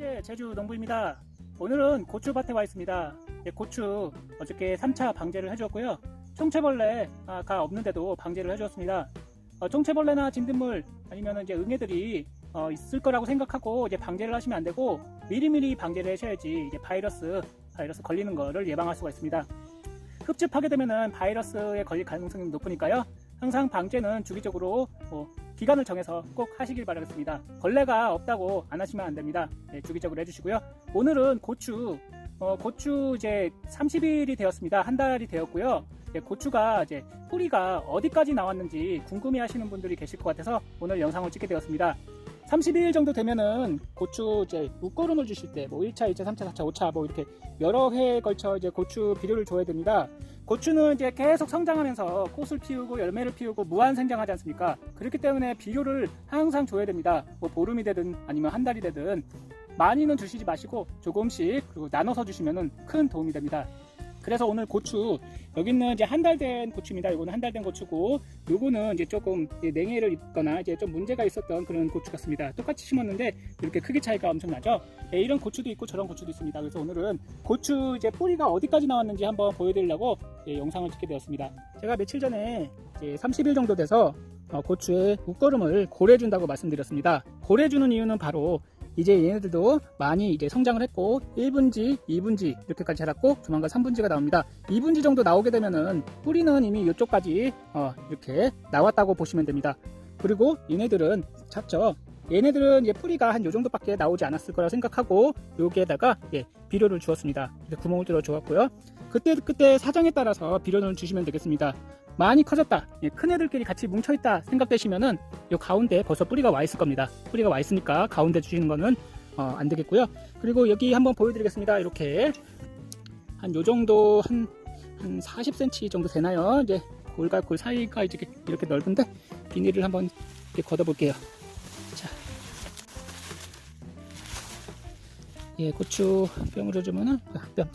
현재 제주 농부입니다. 오늘은 고추밭에 와 있습니다. 예, 고추 어저께 3차 방제를 해주었고요. 총체벌레가 없는데도 방제를 해주었습니다. 어, 총체벌레나 진딧물 아니면 이제 응애들이 어, 있을 거라고 생각하고 이제 방제를 하시면 안 되고 미리미리 방제를 하셔야지 이제 바이러스 바이러스 걸리는 거를 예방할 수가 있습니다. 흡집하게 되면은 바이러스에 걸릴 가능성이 높으니까요. 항상 방제는 주기적으로 뭐 기간을 정해서 꼭 하시길 바라겠습니다. 벌레가 없다고 안 하시면 안 됩니다. 네, 주기적으로 해주시고요. 오늘은 고추, 어, 고추 이제 30일이 되었습니다. 한 달이 되었고요. 예, 고추가 이제 뿌리가 어디까지 나왔는지 궁금해 하시는 분들이 계실 것 같아서 오늘 영상을 찍게 되었습니다. 32일 정도 되면은 고추 이제 웃거름을 주실 때 뭐 1차, 2차, 3차, 4차, 5차 뭐 이렇게 여러 회에 걸쳐 이제 고추 비료를 줘야 됩니다. 고추는 이제 계속 성장하면서 꽃을 피우고 열매를 피우고 무한 생장하지 않습니까? 그렇기 때문에 비료를 항상 줘야 됩니다. 뭐 보름이 되든 아니면 한 달이 되든 많이는 주시지 마시고 조금씩 그리고 나눠서 주시면 큰 도움이 됩니다. 그래서 오늘 고추 여기는 이제 한 달 된 고추입니다. 이거는 한 달 된 고추고 요거는 이제 조금 냉해를 입거나 이제 좀 문제가 있었던 그런 고추 같습니다. 똑같이 심었는데 이렇게 크기 차이가 엄청 나죠. 예, 이런 고추도 있고 저런 고추도 있습니다. 그래서 오늘은 고추 이제 뿌리가 어디까지 나왔는지 한번 보여드리려고 예, 영상을 찍게 되었습니다. 제가 며칠 전에 이제 30일 정도 돼서 어, 고추에 웃거름을 고래준다고 말씀드렸습니다. 고래주는 이유는 바로 이제 얘네들도 많이 이제 성장을 했고 1분지, 2분지 이렇게까지 자랐고 조만간 3분지가 나옵니다. 2분지 정도 나오게 되면은 뿌리는 이미 이쪽까지 어, 이렇게 나왔다고 보시면 됩니다. 그리고 얘네들은 작죠. 얘네들은 이제 뿌리가 한 요 정도밖에 나오지 않았을 거라 생각하고 여기에다가 예, 비료를 주었습니다. 구멍을 뚫어 주었고요. 그때 그때 사정에 따라서 비료를 주시면 되겠습니다. 많이 커졌다, 예, 큰 애들끼리 같이 뭉쳐 있다 생각되시면은 요 가운데 벌써 뿌리가 와 있을 겁니다. 뿌리가 와 있으니까 가운데 주시는 거는 어, 안 되겠고요. 그리고 여기 한번 보여드리겠습니다. 이렇게 한 요 정도 한, 한 40cm 정도 되나요? 이제 골과 골 사이가 이렇게, 이렇게 넓은데 비닐을 한번 이렇게 걷어 볼게요. 자, 예, 고추 뼈으로 주면은 한 뼘,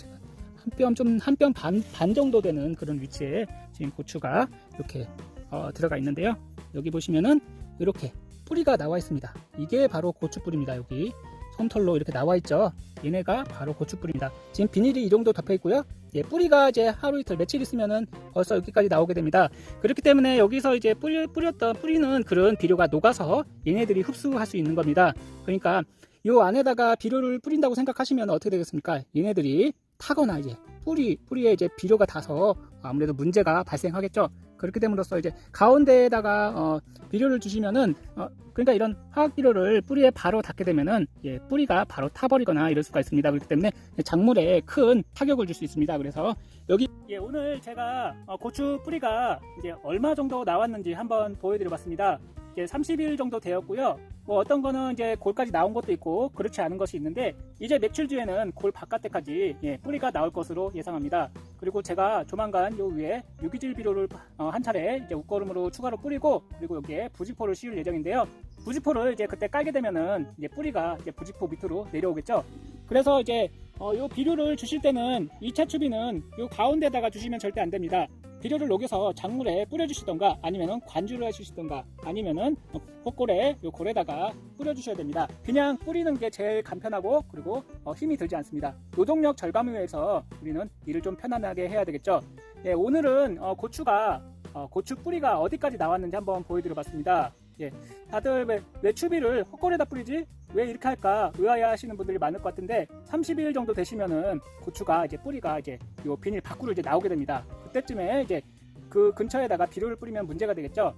한 뼘 좀 한 뼘 반 반 정도 되는 그런 위치에 지금 고추가 이렇게 어, 들어가 있는데요. 여기 보시면은 이렇게 뿌리가 나와 있습니다. 이게 바로 고추 뿌리입니다. 여기 솜털로 이렇게 나와 있죠. 얘네가 바로 고추 뿌리입니다. 지금 비닐이 이 정도 덮여 있고요. 예, 뿌리가 이제 하루 이틀 며칠 있으면은 벌써 여기까지 나오게 됩니다. 그렇기 때문에 여기서 이제 뿌리, 뿌렸던 뿌리는 그런 비료가 녹아서 얘네들이 흡수할 수 있는 겁니다. 그러니까 이 안에다가 비료를 뿌린다고 생각하시면 어떻게 되겠습니까? 얘네들이 타거나 이제 뿌리 뿌리에 이제 비료가 닿아서 아무래도 문제가 발생하겠죠. 그렇게 됨으로써 이제 가운데에다가 어, 비료를 주시면은 어, 그러니까 이런 화학 비료를 뿌리에 바로 닿게 되면은 예, 뿌리가 바로 타버리거나 이럴 수가 있습니다. 그렇기 때문에 작물에 큰 타격을 줄 수 있습니다. 그래서 여기 예, 오늘 제가 어, 고추 뿌리가 이제 얼마 정도 나왔는지 한번 보여드려봤습니다. 이제 30일 정도 되었고요. 뭐 어떤 거는 이제 골까지 나온 것도 있고 그렇지 않은 것이 있는데 이제 며칠 뒤에는 골 바깥에까지 예, 뿌리가 나올 것으로 예상합니다. 그리고 제가 조만간 요 위에 유기질 비료를 어, 한 차례 이제 웃거름으로 추가로 뿌리고 그리고 여기에 부지포를 씌울 예정인데요. 부지포를 이제 그때 깔게 되면은 이제 뿌리가 이제 부지포 밑으로 내려오겠죠. 그래서 이제 어, 요 비료를 주실 때는 2차 추비는 요 가운데다가 주시면 절대 안 됩니다. 비료를 녹여서 작물에 뿌려주시던가 아니면은 관주를 해주시던가 아니면은 헛골에 요 골에다가 뿌려주셔야 됩니다. 그냥 뿌리는 게 제일 간편하고 그리고 어, 힘이 들지 않습니다. 노동력 절감을 위해서 우리는 일을 좀 편안하게 해야 되겠죠. 예, 오늘은 어, 고추가 어, 고추 뿌리가 어디까지 나왔는지 한번 보여드려 봤습니다. 예, 다들 왜, 왜 추비를 헛골에다 뿌리지? 왜 이렇게 할까 의아해 하시는 분들이 많을 것 같은데 30일 정도 되시면은 고추가 이제 뿌리가 이제 요 비닐 밖으로 이제 나오게 됩니다. 그때쯤에 이제 그 근처에다가 비료를 뿌리면 문제가 되겠죠.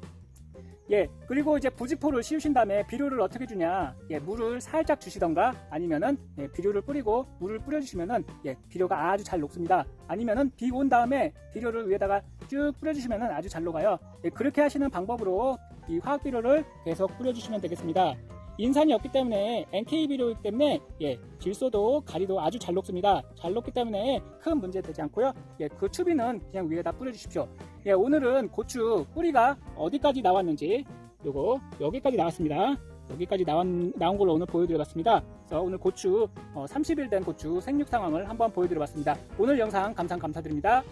예, 그리고 이제 부지포를 씌우신 다음에 비료를 어떻게 주냐? 예, 물을 살짝 주시던가 아니면은 예, 비료를 뿌리고 물을 뿌려주시면은 예, 비료가 아주 잘 녹습니다. 아니면은 비 온 다음에 비료를 위에다가 쭉 뿌려주시면은 아주 잘 녹아요. 예, 그렇게 하시는 방법으로 이 화학 비료를 계속 뿌려주시면 되겠습니다. 인산이 없기 때문에 NK 비료이기 때문에 예, 질소도 가리도 아주 잘 녹습니다. 잘 녹기 때문에 큰 문제 되지 않고요. 예, 그 추비는 그냥 위에다 뿌려주십시오. 예, 오늘은 고추 뿌리가 어디까지 나왔는지 요거 여기까지 나왔습니다. 여기까지 나온, 나온 걸로 오늘 보여드려봤습니다. 그래서 오늘 고추 어, 30일 된 고추 생육 상황을 한번 보여드려봤습니다. 오늘 영상 감상 감사드립니다.